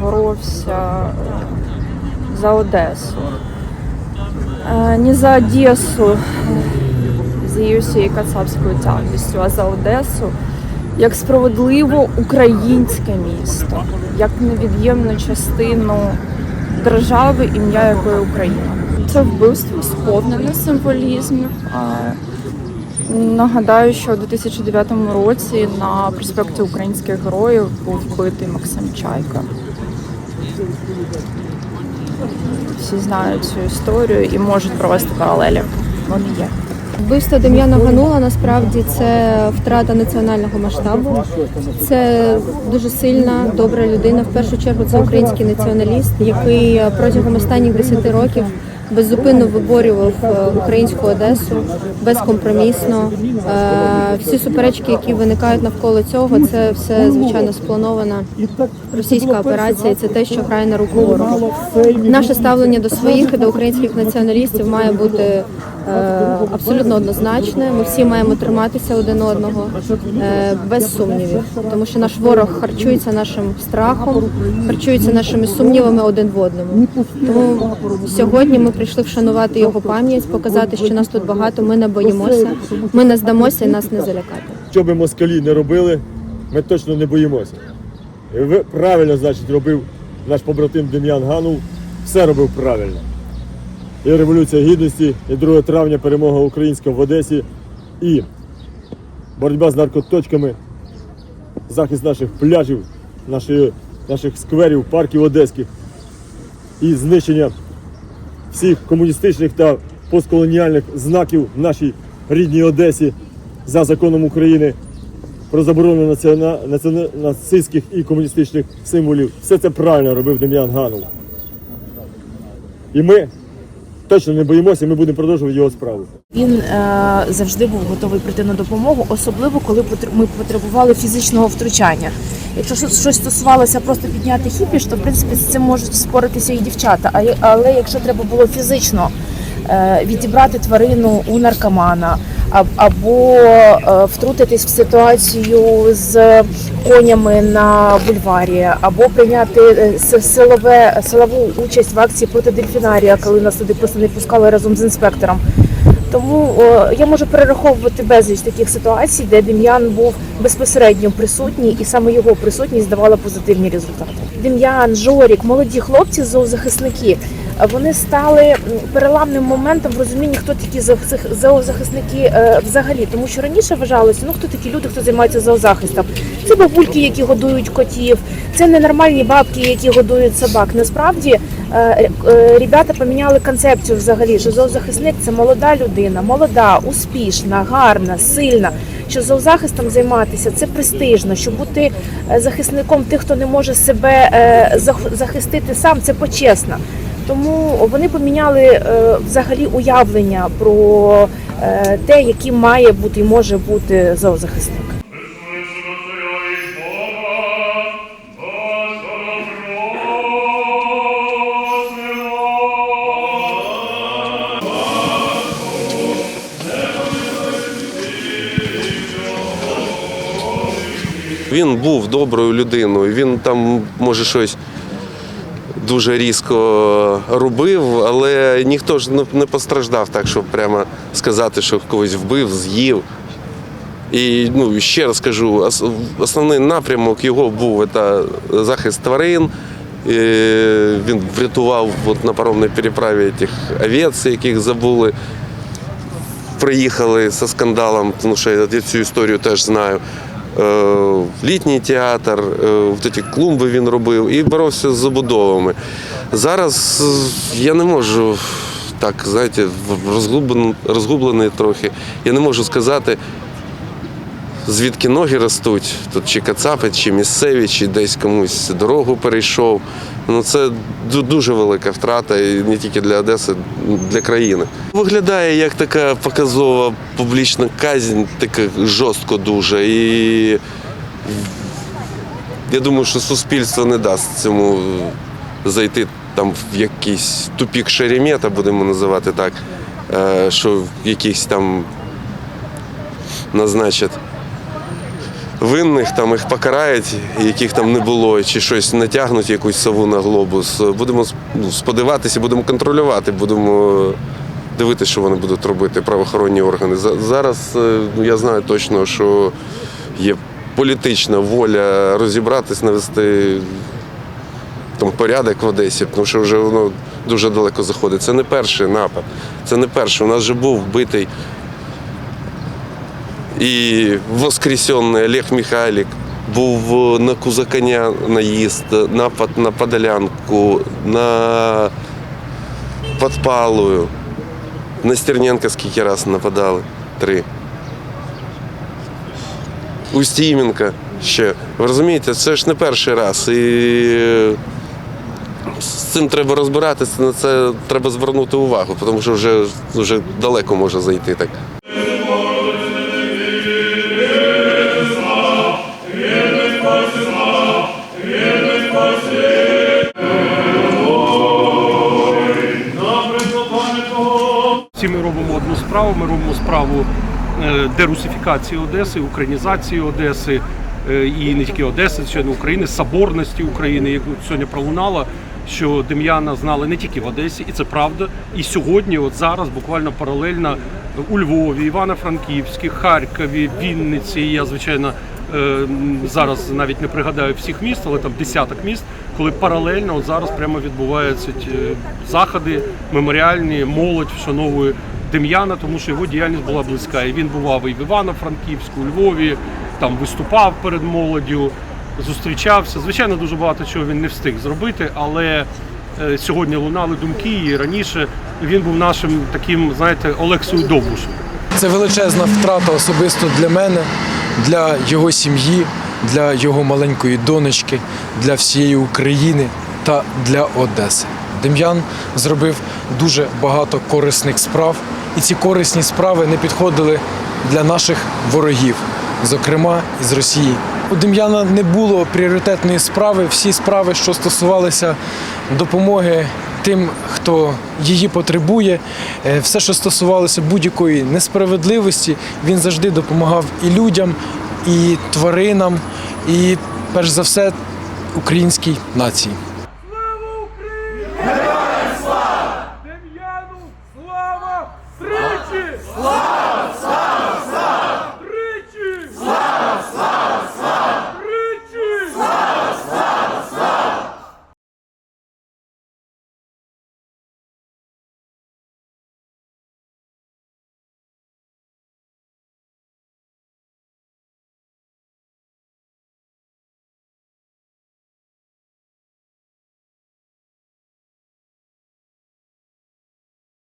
боровся за Одесу. Е, Не за Одесу з її всією кацапською тягністю, а за Одесу як справедливо українське місто, як невід'ємну частину держави, ім'я якої Україна. Це вбивство сповнене символізмів. Нагадаю, що у 2009 році на проспекті Українських героїв був вбитий Максим Чайка. Всі знають цю історію і можуть провести паралелі. Вони є. Вбивство Дем'яна Ганула насправді це втрата національного масштабу. Це дуже сильна, добра людина. В першу чергу це український націоналіст, який протягом останніх 10 років беззупинно виборював е, українську Одесу безкомпромісно. Е, Всі суперечки, які виникають навколо цього, це все звичайно спланована російська операція. і Це те, що грає на руку ворогу. Наше ставлення до своїх і до українських націоналістів має бути абсолютно однозначне. Ми всі маємо триматися один одного е, без сумнівів, тому що наш ворог харчується нашим страхом, харчується нашими сумнівами один в одному. Тому сьогодні ми прийшли вшанувати його пам'ять, показати, що нас тут багато. Ми не боїмося, ми не здамося і нас не залякати. Що би москалі не робили, ми точно не боїмося. І ви правильно, значить, робив наш побратим Дем'ян Ганул, все робив правильно. І Революція Гідності, і 2 травня перемога українська в Одесі, і боротьба з наркоточками, захист наших пляжів, нашої, наших скверів, парків одеських і знищення всіх комуністичних та постколоніальних знаків в нашій рідній Одесі за законом України про заборону націона... націона... нацистських і комуністичних символів. Все це правильно робив Дем'ян Ганов. І ми точно не боїмося, ми будемо продовжувати його справу. Він е, завжди був готовий прийти на допомогу, особливо коли ми потребували фізичного втручання. Якщо щось стосувалося просто підняти хіпіш, то в принципі з цим можуть споритися і дівчата. Але якщо треба було фізично відібрати тварину у наркомана або е, втрутитись в ситуацію з конями на бульварі, або прийняти е, силове силову участь в акції проти дельфінарія, коли нас туди просто не пускали разом з інспектором. Тому я можу перераховувати безліч таких ситуацій, де Дем'ян був безпосередньо присутній, і саме його присутність давала позитивні результати. Дем'ян, Жорік, молоді хлопці, зоозахисники. Вони стали переламним моментом в розумінні, хто такі зоозах- зоозахисники е, взагалі. Тому що раніше вважалося, ну хто такі люди, хто займається зоозахистом. Це бабульки, які годують котів, це ненормальні бабки, які годують собак. Насправді е, е, ребята поміняли концепцію взагалі, що зоозахисник це молода людина, молода, успішна, гарна, сильна. Що зоозахистом займатися це престижно, що бути захисником тих, хто не може себе захистити сам, це почесно. Тому вони поміняли е, взагалі уявлення про е, те, яким має бути і може бути зоозахисник. Він був доброю людиною. Він там може щось дуже різко робив, але ніхто ж не- постраждав так, щоб прямо сказати, що когось вбив, з'їв. І ну, ще раз кажу, основний напрямок його був це захист тварин. Е, Він врятував от, на паромній переправі тих овець, яких забули. Приїхали зі скандалом, тому що я цю історію теж знаю. Е, Літній театр, в от клумби він робив і боровся з забудовами. Зараз е, я не можу так, знаєте, розгублений трохи. Я не можу сказати, звідки ноги ростуть, тут чи кацапи, чи місцеві, чи десь комусь дорогу перейшов. Ну це дуже велика втрата, і не тільки для Одеси, для країни. Виглядає як така показова публічна казнь, така жорстко дуже. І я думаю, що суспільство не дасть цьому зайти там в якийсь тупік шеремета, будемо називати так, е, що якийсь там назначать винних там їх покарають, яких там не було, чи щось натягнуть якусь сову на глобус. Будемо ну, сподіватися, будемо контролювати, будемо дивитися, що вони будуть робити, правоохоронні органи. Зараз е, я знаю точно, що є політична воля розібратись, навести там порядок в Одесі, тому що вже воно дуже далеко заходить. Це не перший напад. Це не перший. У нас вже був вбитий і воскресенний Олег Михайлік. Був на Кузаканя наїзд, напад на Подолянку, на Подпалую. На Стерненка скільки раз нападали? Три. Устіменка ще. Ви розумієте, це ж не перший раз. І з цим треба розбиратися, на це треба звернути увагу, тому що вже, вже далеко може зайти так. Справу. Ми робимо справу е, дерусифікації Одеси, українізації Одеси е, і не тільки Одеси, члени України, соборності України, як сьогодні пролунало, що Дем'яна знали не тільки в Одесі, і це правда. І сьогодні, от зараз, буквально паралельно у Львові, Івано-Франківській, Харкові, Вінниці. Я звичайно е, зараз навіть не пригадаю всіх міст, але там десяток міст, коли паралельно от зараз прямо відбуваються заходи меморіальні, молодь вшановує Дем'яна, тому що його діяльність була близька. І він бував і в Івано-Франківську, у Львові, там виступав перед молоддю, зустрічався. Звичайно, дуже багато чого він не встиг зробити, але е, сьогодні лунали думки, і раніше він був нашим таким, знаєте, Олексою Довбушем. Це величезна втрата особисто для мене, для його сім'ї, для його маленької донечки, для всієї України та для Одеси. Дем'ян зробив дуже багато корисних справ, і ці корисні справи не підходили для наших ворогів, зокрема із Росії. У Дем'яна не було пріоритетної справи. Всі справи, що стосувалися допомоги тим, хто її потребує, е, все, що стосувалося будь-якої несправедливості, він завжди допомагав і людям, і тваринам, і перш за все українській нації.